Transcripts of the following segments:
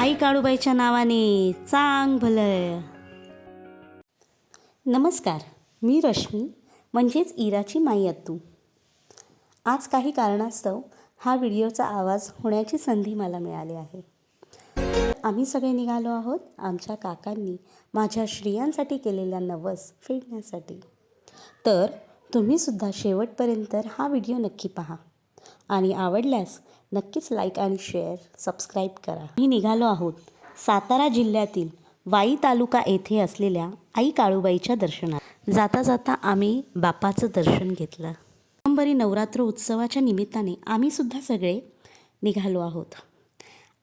आई काळूबाईच्या नावाने चांग भलं नमस्कार मी रश्मी म्हणजेच इराची माई अत्तू. आज काही कारणास्तव हा व्हिडिओचा आवाज होण्याची संधी मला मिळाली आहे. आम्ही सगळे निघालो आहोत आमच्या काकांनी माझ्या श्रियांसाठी केलेल्या नवस फेडण्यासाठी. तर तुम्हीसुद्धा शेवटपर्यंत हा व्हिडिओ नक्की पहा आणि आवडल्यास नक्कीच लाईक आणि शेअर सबस्क्राईब करा. मी निघालो आहोत सातारा जिल्ह्यातील वाई तालुका येथे असलेल्या आई काळूबाईच्या दर्शनात. जाता जाता आम्ही बापाचं दर्शन घेतलं. अंबरी नवरात्र उत्सवाच्या निमित्ताने आम्ही सुद्धा सगळे निघालो आहोत.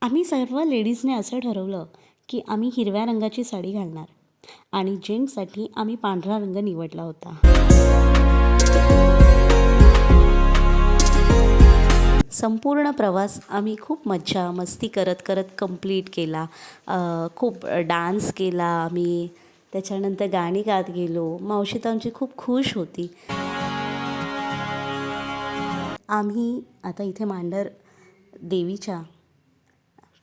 आम्ही सर्व लेडीजने असं ठरवलं की आम्ही हिरव्या रंगाची साडी घालणार आणि जेंट्ससाठी आम्ही पांढरा रंग निवडला होता. संपूर्ण प्रवास आम्ही खूप मज्जा मस्ती करत करत कंप्लीट केला. खूप डान्स केला आम्ही. त्याच्यानंतर गाणी गात गेलो. मावशी तर आमची खूप खुश होती. आम्ही आता इथे मांडर देवीच्या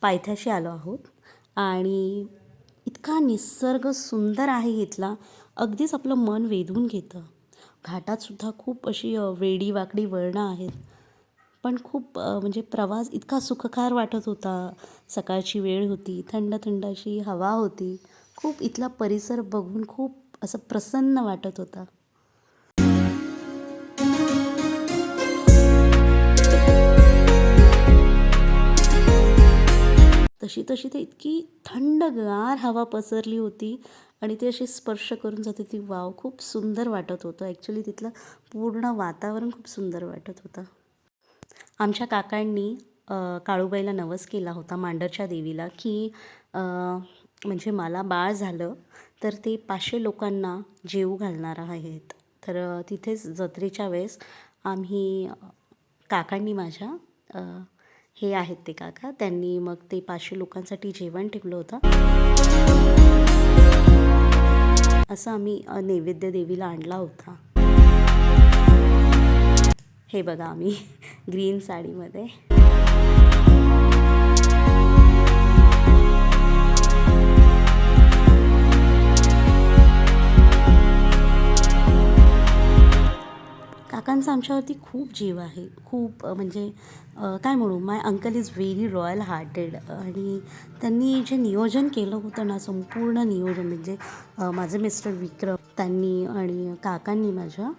पायथ्याशी आलो आहोत. आणि इतका निसर्ग सुंदर आहे इथला. अगदीच आपलं मन वेधून घेतं. घाटातसुद्धा खूप अशी वेडीवाकडी वेडी वाकडी वळणं आहेत. पण खूप म्हणजे प्रवास इतका सुखकार वाटत होता. सकाळची वेळ होती थंड थंड अशी हवा होती. खूप इथला परिसर बघून खूप असं प्रसन्न वाटत होता. तशी तशी ते इतकी थंडगार हवा पसरली होती आणि ती अशी स्पर्श करून जाते ती वाव खूप सुंदर वाटत होतं. ॲक्च्युली तिथलं पूर्ण वातावरण खूप सुंदर वाटत होतं. आमच्या काकांनी काळूबाईला नवस केला होता मांडरच्या देवीला की म्हणजे मला बाळ झालं तर ते पाचशे लोकांना जेवू घालणार आहेत. तर तिथेच जत्रेच्या वेळेस आम्ही काकांनी माझ्या हे आहेत ते काका त्यांनी मग ते पाचशे लोकांसाठी जेवण ठेवलं होतं. असं आम्ही नैवेद्य देवीला आणला होता. हे बघा आम्ही ग्रीन साडीमध्ये. काकांचा आमच्यावरती खूप जीव आहे. खूप म्हणजे काय म्हणू my uncle is very royal hearted आणि त्यांनी जे नियोजन केलं होतं ना संपूर्ण नियोजन म्हणजे माझे मिस्टर विक्रम त्यांनी आणि काकांनी माझ्या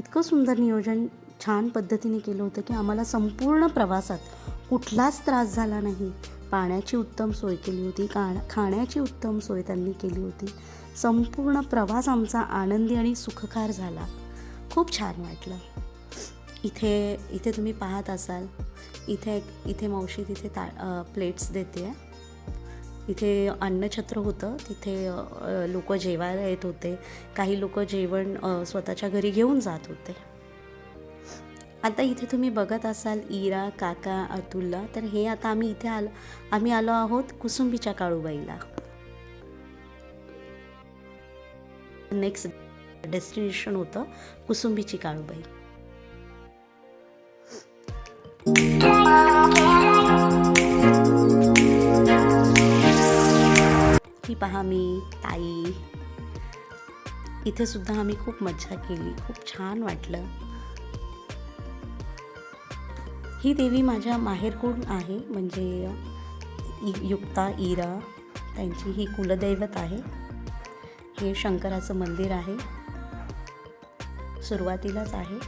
इतकं सुंदर नियोजन छान पद्धतीने केलं होतं की आम्हाला संपूर्ण प्रवासात कुठलाच त्रास झाला नाही. पाण्याची उत्तम सोय केली होती का खाण्याची उत्तम सोय त्यांनी केली होती. संपूर्ण प्रवास आमचा आनंदी आणि सुखकार झाला. खूप छान वाटलं. इथे इथे तुम्ही पाहत असाल इथे इथे मावशी तिथे ता प्लेट्स देते. आहे इथे अन्नछत्र होतं तिथे लोक जेवायला येत होते. काही लोक जेवण स्वतःच्या घरी घेऊन जात होते. आता इथे तुम्ही बघत असाल इरा काका अतुलला. तर हे आता आम्ही इथे आलो आम्ही आलो आहोत कुसुंबीच्या काळूबाईला. नेक्स्ट डेस्टिनेशन होतं कुसुंबीची काळूबाई. ही पहा मी ताई. इथे सुद्धा आम्ही खूप मज्जा केली. खूप छान वाटलं. ही देवी माझ्या माहेरकडून आहे म्हणजे युक्ता इरा त्यांची ही कुलदैवत आहे. हे शंकराचं मंदिर आहे. सुरुवातीलाच आहे.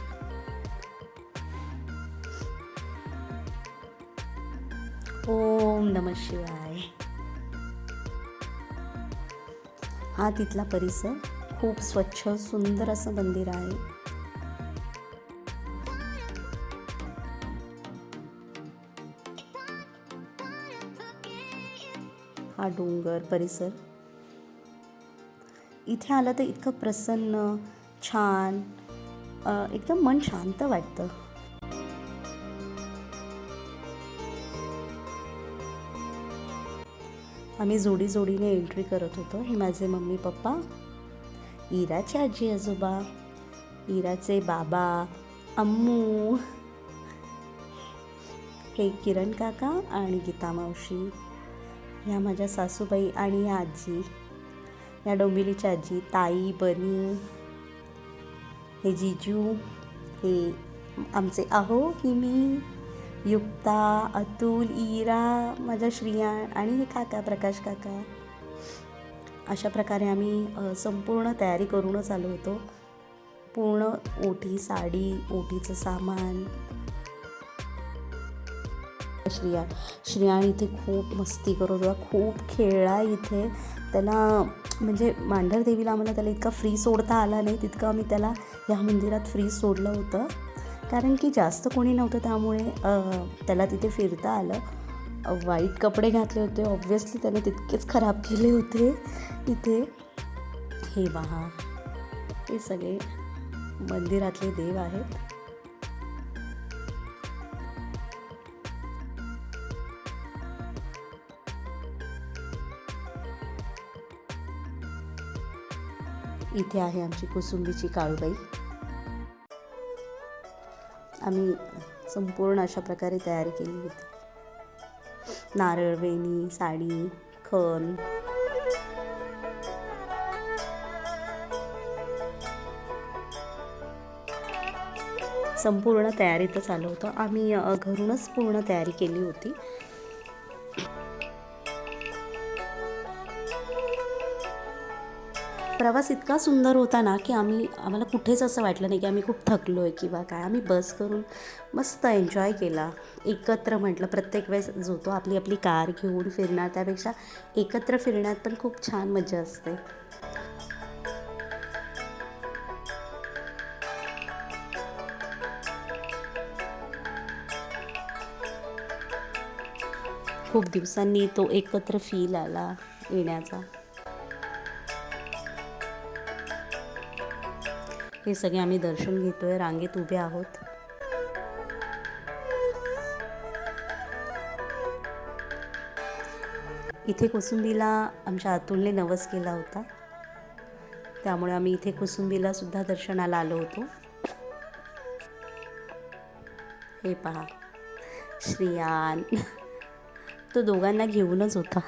ओम नम शिवाय. हा तिथला परिसर खूप स्वच्छ सुंदर असं मंदिर आहे. हा डोंगर परिसर. इथे आलं तर इतकं प्रसन्न छान एकदम मन शांत वाटतं. आम्ही जोडी जोडीने एंट्री करत होतो. हे माझे मम्मी पप्पा इराचे आजी आजोबा इराचे बाबा अम्मू हे किरण काका आणि गीता मावशी. ह्या माझ्या सासूबाई आणि ह्या आजी. या डोंबिवलीच्या आजी ताई बनी हे जिजू हे आमचे अहो ही मी युक्ता अतुल इरा माझ्या श्रिया आणि हे काका प्रकाश काका. अशा प्रकारे आम्ही संपूर्ण तयारी करूनच आलो होतो. पूर्ण ओटी साडी ओटीचं सामान श्रिया. श्रियाण इथे खूप मस्ती करत होता खूप खेळला इथे. त्याला म्हणजे मांढरदेवीला आम्हाला त्याला इतका फ्री सोडता आला नाही तितकं आम्ही त्याला ह्या मंदिरात फ्री सोडलं होतं. कारण की जास्त कोणी नव्हतं त्यामुळे त्याला तिथे फिरता आलं. वाईट कपडे घातले होते. ऑब्व्हियसली त्याने तितकेच खराब केले होते इथे. हे पहा हे सगळे मंदिरातले देव आहेत. इथे आहे आमची कुसुंबीची काळूबाई. आम्ही संपूर्ण अशा प्रकारे तयारी केली होती. नारळ वेणी साडी खण. संपूर्ण तयारीतच आलो होतो. आम्ही घरूनच पूर्ण तयारी केली होती. प्रवास इतका सुंदर होता ना की आम्ही आम्हाला कुठेच असं वाटलं नाही की आम्ही खूप थकलो आहे किंवा काय. आम्ही बस करून मस्त एन्जॉय केला. एकत्र म्हटलं प्रत्येक वेळेस जो तो आपली आपली कार घेऊन फिरणार त्यापेक्षा एकत्र फिरण्यात पण खूप छान मजा असते. खूप दिवसांनी तो एकत्र फील आला येण्याचा. हे सगळे आम्ही दर्शन घेतोय. रांगेत उभे आहोत. इथे कुसुंबीला आमच्या अतुलने नवस केला होता. त्यामुळे आम्ही इथे कुसुंबीला सुद्धा दर्शनाला आलो होतो. हे पहा. श्रियान. तो दोघांना घेऊनच होता.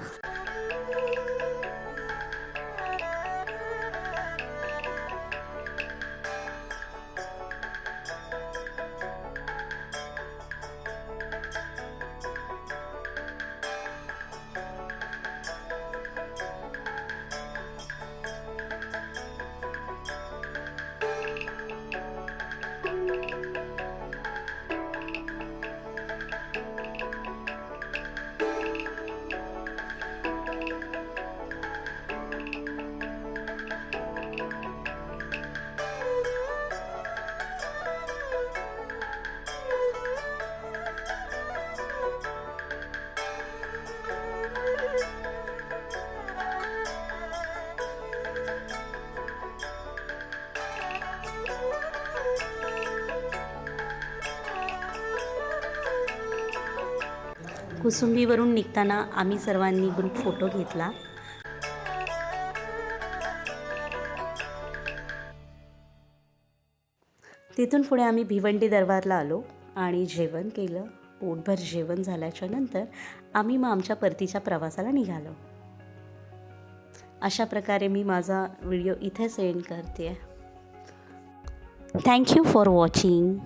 कुसुंबीवरून निघताना आम्ही सर्वांनी ग्रुप फोटो घेतला. तिथून पुढे आम्ही भिवंडी दरबारला आलो आणि जेवण केलं. पोटभर जेवण झाल्याच्यानंतर आम्ही मग आमच्या परतीच्या प्रवासाला निघालो. अशा प्रकारे मी माझा व्हिडिओ इथे सेंड करते. Thank you for watching